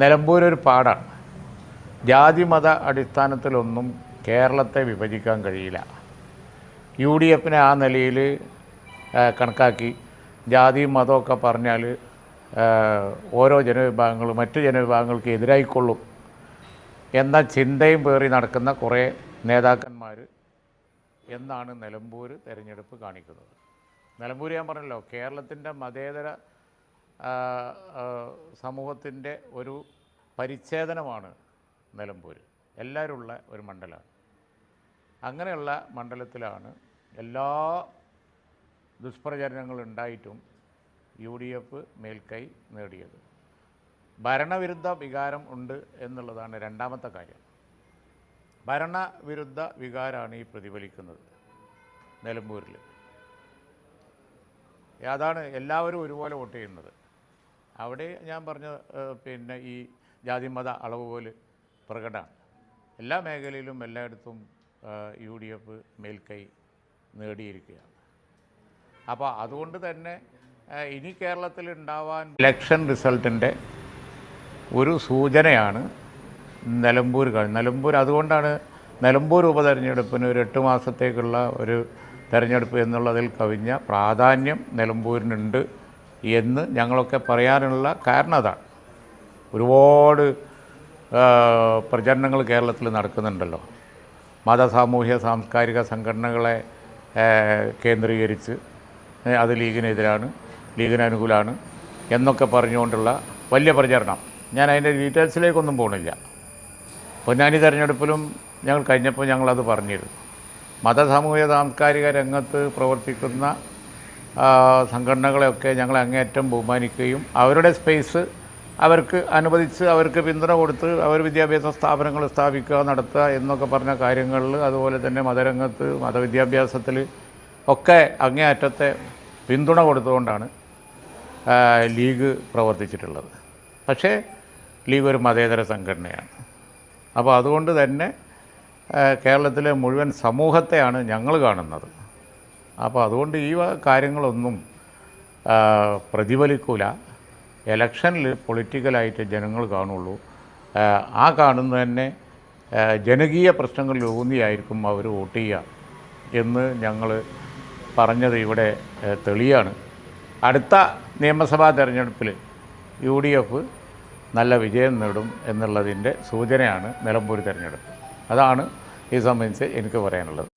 നിലമ്പൂർ ഒരു പാടാണ് ജാതി മത അടിസ്ഥാനത്തിലൊന്നും കേരളത്തെ വിഭജിക്കാൻ കഴിയില്ല. യു ഡി എഫിനെ ആ നിലയിൽ കണക്കാക്കി ജാതി മതമൊക്കെ പറഞ്ഞാൽ ഓരോ ജനവിഭാഗങ്ങളും മറ്റ് ജനവിഭാഗങ്ങൾക്ക് എതിരായിക്കൊള്ളും എന്ന ചിന്തയും പേറി നടക്കുന്ന കുറേ നേതാക്കന്മാർ എന്നാണ് നിലമ്പൂർ തിരഞ്ഞെടുപ്പ് കാണിക്കുന്നത്. നിലമ്പൂർ ഞാൻ പറഞ്ഞല്ലോ കേരളത്തിന്റെ മതേതര സമൂഹത്തിന്റെ ഒരു പരിച്ഛേദനമാണ് നിലമ്പൂർ എല്ലാവരുള്ള ഒരു മണ്ഡലമാണ്. അങ്ങനെയുള്ള മണ്ഡലത്തിലാണ് എല്ലാ ദുഷ്പ്രചരണങ്ങളുണ്ടായിട്ടും യു ഡി എഫ് മേൽക്കൈ നേടിയത്. ഭരണവിരുദ്ധ വികാരം ഉണ്ട് എന്നുള്ളതാണ് രണ്ടാമത്തെ കാര്യം. ഭരണവിരുദ്ധ വികാരമാണ് ഈ പ്രതിഫലിക്കുന്നത് നിലമ്പൂരിൽ അതാണ് എല്ലാവരും ഒരുപോലെ വോട്ട് ചെയ്യുന്നത്. അവിടെ ഞാൻ പറഞ്ഞ പിന്നെ ഈ ജാതി മത ജാതിമത അളവുപോലെ പ്രകടമാണ്. എല്ലാ മേഖലയിലും എല്ലായിടത്തും യു ഡി എഫ് മേൽക്കൈ നേടിയിരിക്കുകയാണ്. അപ്പോൾ അതുകൊണ്ട് തന്നെ ഇനി കേരളത്തിൽ ഉണ്ടാവാൻ ഇലക്ഷൻ റിസൾട്ടിന്റെ ഒരു സൂചനയാണ് നിലമ്പൂർ നിലമ്പൂർ അതുകൊണ്ടാണ് നിലമ്പൂർ ഉപതെരഞ്ഞെടുപ്പിന് ഒരു എട്ട് മാസത്തേക്കുള്ള ഒരു തെരഞ്ഞെടുപ്പ് എന്നുള്ളതിൽ കവിഞ്ഞ പ്രാധാന്യം നിലമ്പൂരിനുണ്ട്. എന്ന് ഞങ്ങളൊക്കെ പറയാനുള്ള കാരണം അതാണ്. ഒരുപാട് പ്രചരണങ്ങൾ കേരളത്തിൽ നടക്കുന്നുണ്ടല്ലോ. മത സാമൂഹ്യ സാംസ്കാരിക സംഘടനകളെ കേന്ദ്രീകരിച്ച് അത് ലീഗിനെതിരാണ് ലീഗിന് അനുകൂലമാണ് എന്നൊക്കെ പറഞ്ഞുകൊണ്ടുള്ള വലിയ പ്രചരണം. ഞാൻ അതിന്റെ ഡീറ്റെയിൽസിലേക്കൊന്നും പോകണില്ല പൊന്നാനി തെരഞ്ഞെടുപ്പിലും ഞങ്ങൾ കഴിഞ്ഞപ്പോൾ ഞങ്ങളത് പറഞ്ഞിരുന്നു. മത സാമൂഹ്യ സാംസ്കാരിക രംഗത്ത് പ്രവർത്തിക്കുന്ന സംഘടനകളെയൊക്കെ ഞങ്ങൾ അങ്ങേയറ്റം ബഹുമാനിക്കുകയും അവരുടെ സ്പേസ് അവർക്ക് അനുവദിച്ച് അവർക്ക് പിന്തുണ കൊടുത്ത് അവർ വിദ്യാഭ്യാസ സ്ഥാപനങ്ങൾ സ്ഥാപിക്കുക നടത്തുക എന്നൊക്കെ പറഞ്ഞ കാര്യങ്ങളിൽ അതുപോലെ തന്നെ മതരംഗത്ത് മതവിദ്യാഭ്യാസത്തിൽ ഒക്കെ അങ്ങേയറ്റത്തെ പിന്തുണ കൊടുത്തുകൊണ്ടാണ് ലീഗ് പ്രവർത്തിച്ചിട്ടുള്ളത്. പക്ഷേ ലീഗ് ഒരു മതേതര സംഘടനയാണ്. അപ്പോൾ അതുകൊണ്ട് തന്നെ കേരളത്തിലെ മുഴുവൻ സമൂഹത്തെയാണ് ഞങ്ങൾ കാണുന്നത്. അപ്പോൾ അതുകൊണ്ട് ഈ കാര്യങ്ങളൊന്നും പ്രതിഫലിക്കൂല. ഇലക്ഷനിൽ പൊളിറ്റിക്കലായിട്ട് ജനങ്ങൾ കാണുള്ളൂ. ആ, കാണുന്നത് തന്നെ ജനകീയ പ്രശ്നങ്ങളിൽ ഊന്നിയായിരിക്കും അവർ വോട്ട് ചെയ്യുക എന്ന് ഞങ്ങൾ പറഞ്ഞത് ഇവിടെ തെളിയാണ്. അടുത്ത നിയമസഭാ തെരഞ്ഞെടുപ്പിൽ യു ഡി എഫ് നല്ല വിജയം നേടും എന്നുള്ളതിന്റെ സൂചനയാണ് നിലമ്പൂർ തിരഞ്ഞെടുപ്പ്. അതാണ് ഈ സംബന്ധിച്ച് എനിക്ക് പറയാനുള്ളത്.